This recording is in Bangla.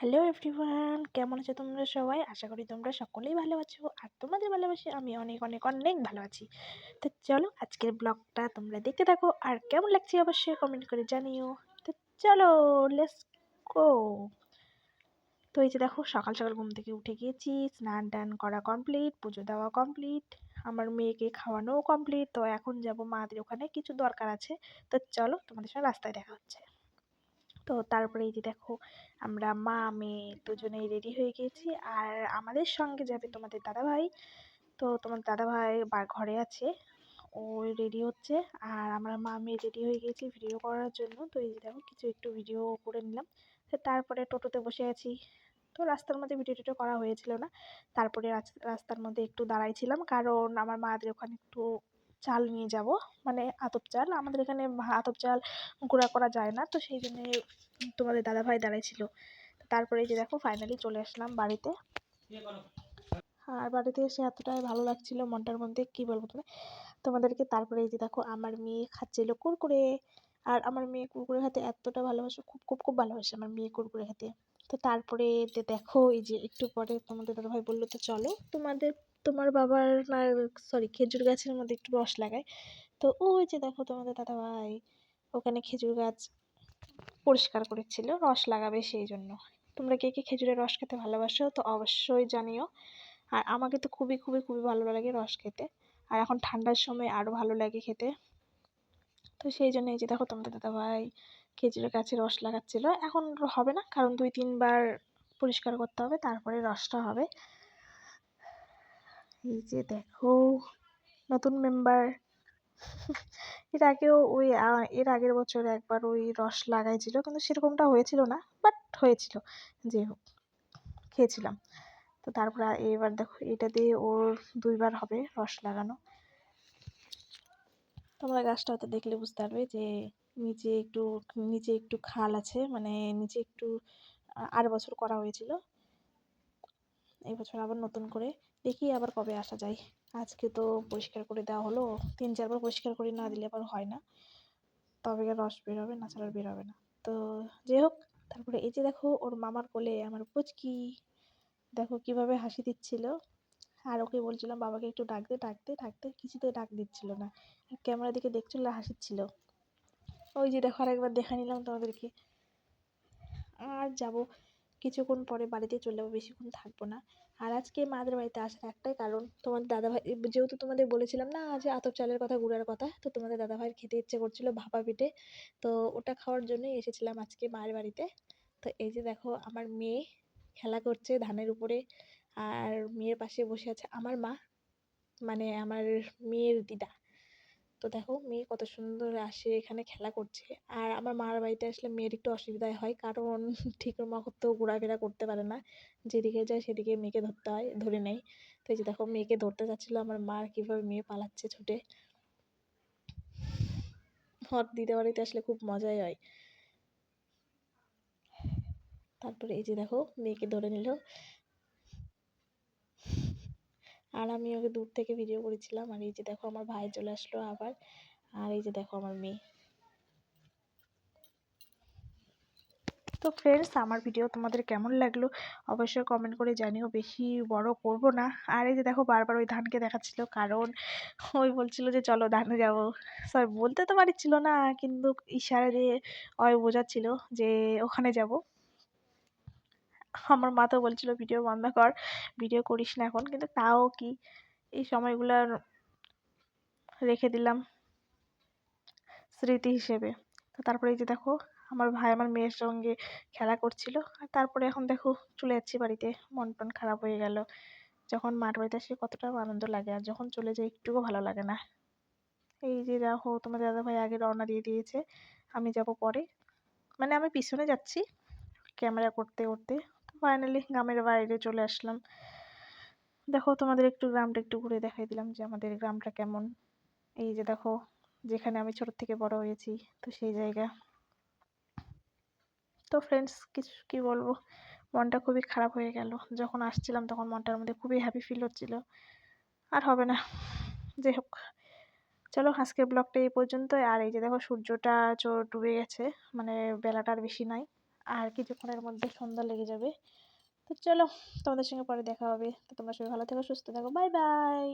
হ্যালো এভরিওয়ান, কেমন আছো তোমরা সবাই? আশা করি তোমরা সকলেই ভালো আছো। আর তোমাদের ভালোবাসি আমি অনেক অনেক অনেক ভালো আছি। তো চলো আজকের ব্লগটা তোমরা দেখতে থাকো। আর কেমন লাগছে অবশ্যই কমেন্ট করে জানিও। তো চলো লেটস গো তো এই যে দেখো, সকাল সকাল ঘুম থেকে উঠে গিয়েছি। স্নান, টান করা কমপ্লিট পুজো দেওয়া কমপ্লিট আমার মেয়েকে খাওয়ানোও কমপ্লিট তো এখন যাব মাদের ওখানে, কিছু দরকার আছে। তো চলো তোমাদের সঙ্গে রাস্তায় দেখা হচ্ছে। তো তারপরে এই যে দেখো, আমরা মা, মেয়ে দুজনেই রেডি হয়ে গিয়েছি। আর আমাদের সঙ্গে যাবে তোমাদের দাদাভাই। তো তোমার দাদাভাই বা ঘরে আছে। ও রেডি হচ্ছে। আর আমরা মা, মেয়ে রেডি হয়ে গেছি ভিডিও করার জন্য। তো এই যে দেখো, কিছু একটু ভিডিও করে নিলাম। তারপরে টোটোতে বসে আছি। তো রাস্তার মধ্যে ভিডিও টিডিও করা হয়েছিল না। তারপরে রাস্তার মধ্যে একটু দাঁড়াইছিলাম। কারণ আমার মাদের ওখানে একটু চাল নিয়ে যাব। মানে আতপ চাল। আমাদের এখানে আতপ চাল গুঁড়া করা যায় না। তো সেই জন্যে তোমাদের দাদাভাই দাঁড়াইছিল। তারপরে যে দেখো ফাইনালি চলে আসলাম বাড়িতে। আর বাড়িতে এসে এতটাই ভালো লাগছিল মনটার মধ্যে, কি বলব তুমি? তোমাদেরকে তারপরে যে দেখো, আমার মেয়ে খাচ্ছিল কুরকুরে। আর আমার মেয়ে কুরকুরে খেতে এতটা ভালোবাসে, খুব খুব খুব ভালোবাসে আমার মেয়ে কুরকুরে খেতে। তো তারপরে দেখো, এই যে একটু পরে তোমাদের দাদাভাই বলল, তো চলো তোমাদের তোমার বাবার না সরি খেজুর গাছের মধ্যে একটু রস লাগায়। তো ওই যে দেখো তোমাদের দাদাভাই, ওখানে খেজুর গাছ পরিষ্কার করেছিল, রস লাগাবে সেই জন্য। তোমরা কে কে খেজুরের রস খেতে ভালোবাসো তো অবশ্যই জানিও। আর আমাকে তো খুবই খুবই খুবই ভালো লাগে রস খেতে। আর এখন ঠান্ডার সময় আরও ভালো লাগে খেতে। তো সেই জন্য এই যে দেখো তোমাদের দাদাভাই খেজুরের গাছে রস লাগাচ্ছিল। এখন হবে না, কারণ দুই, তিনবার পরিষ্কার করতে হবে, তারপরে রসটা হবে। এই যে দেখো, নতুন মেম্বার এর আগেও ওই এর আগের বছর একবার ওই রস লাগাইছিল, কিন্তু সেরকমটা হয়েছিল না বাট হয়েছিল। যে হোক, খেয়েছিলাম। তো তারপর এবার দেখো, এটা দিয়ে ওর দুইবার হবে রস লাগানো। তোমরা গাছটা হয়তো দেখলে বুঝতে পারবে যে, নিচে একটু নিচে একটু খাল আছে মানে নিচে একটু আর বছর করা হয়েছিল। এই বছর আবার নতুন করে দেখি আবার কবে আসা যায়। আজকে তো পরিষ্কার করে দেওয়া হলো। তিন, চারবার পরিষ্কার করে না দিলে আবার হয় না। তবে রস বেরোবে না ছাড়া বেরোবে না। তো যাই হোক, তারপরে এই যে দেখো, ওর মামার কোলে আমার পুচকি। দেখো কীভাবে হাসি দিচ্ছিল। আর ওকে বলছিলাম, বাবাকে একটু ডাকতে ডাকতে ডাকতে কিছুতে ডাক দিচ্ছিল না। ক্যামেরা দিকে দেখছিল হাসিচ্ছিল। ওই যে দেখো আরেকবার দেখা নিলাম তোমাদেরকে। আর যাব। কিছুক্ষণ পরে বাড়িতে চলে যাব বেশিক্ষণ থাকব না। আর আজকে মাদের বাড়িতে আসার একটাই কারণ, তোমার দাদাভাই, যেহেতু তোমাদের বলেছিলাম না যে আতপ চালের কথা, গুড়ার কথা, তো তোমাদের দাদাভাইয়ের খেতে ইচ্ছে করছিল ভাপা পিঠে। তো ওটা খাওয়ার জন্যই এসেছিলাম আজকে মায়ের বাড়িতে। তো এই যে দেখো, আমার মেয়ে খেলা করছে ধানের উপরে, আর মেয়ের পাশে বসে আছে আমার মা মানে আমার মেয়ের দিদা। তো দেখো মেয়ে কত সুন্দর আসে, এখানে খেলা করছে। আর আমার মার বাড়িতে আসলে মেয়ের একটু অসুবিধাই হয়, কারণ ঠিক মতো ঘোরাফেরা করতে পারে না। যেদিকে যায় সেদিকে মেয়েকে ধরতে হয়, ধরে নেয়। তো এই যে দেখো মেয়েকে ধরতে যাচ্ছিল, আমার মার কীভাবে মেয়ে পালাচ্ছে ছুটে। ওর দিদা বাড়িতে আসলে খুব মজাই হয়। তারপরে এই যে দেখো মেয়েকে ধরে নিল। আর আমি ওকে দূর থেকে ভিডিও করেছিলাম আর এই যে দেখো আমার ভাই চলে আসলো আবার, আর এই যে দেখো আমার মেয়ে। তো ফ্রেন্ডস আমার ভিডিও তোমাদের কেমন লাগল? অবশ্যই কমেন্ট করে জানিও, বেশি বড় করব না। আর এই যে দেখো বারবার ওই ধানকে দেখাচ্ছিল, কারণ ওই বলছিল যে চলো ধানে যাব। সরি, বলতে তো পারছিল না, কিন্তু ইশারা দিয়ে ওই বোঝাচ্ছিল যে ওখানে যাব। আমার মা তো বলছিল, ভিডিও বন্ধ কর, ভিডিও করিস না এখন। কিন্তু তাও কি, এই সময়গুলো রেখে দিলাম স্মৃতি হিসেবে। তো তারপরে এই যে দেখো, আমার ভাই আমার মেয়ের সঙ্গে খেলা করছিল। আর তারপরে এখন দেখো চলে যাচ্ছি বাড়িতে, মন টন খারাপ হয়ে গেল। যখন মাঠ বাড়িতে আসি কতটা আনন্দ লাগে, আর যখন চলে যাই একটুকু ভালো লাগে না। এই যে দেখো, তোমার দাদা ভাই আগে রওনা দিয়ে দিয়েছে, আমি যাব পরে। মানে আমি পিছনে যাচ্ছি, ক্যামেরা করতে করতে। ফাইনালি গ্রামের বাইরে চলে আসলাম। দেখো তোমাদের একটু গ্রামটা একটু ঘুরে দেখাই দিলাম যে আমাদের গ্রামটা কেমন। এই যে দেখো, যেখানে আমি ছোট থেকে বড় হয়েছি, তো সেই জায়গা। তো ফ্রেন্ডস কিছু কি বলব? মনটা খুবই খারাপ হয়ে গেল। যখন আসছিলাম তখন মনটার মধ্যে খুবই হ্যাপি ফিল হচ্ছিল। আর হবে না। যাই হোক। চলো আজকের ব্লগটা এই পর্যন্ত আর এই যে দেখো সূর্যটা ডুবে গেছে। মানে বেলাটা আর বেশি নাই। আর কিছুক্ষণের মধ্যে সন্ধ্যা লেগে যাবে। তো চলো তোমাদের সঙ্গে পরে দেখা হবে। তো তোমরা সবাই ভালো থেকো, সুস্থ থাকো। Bye bye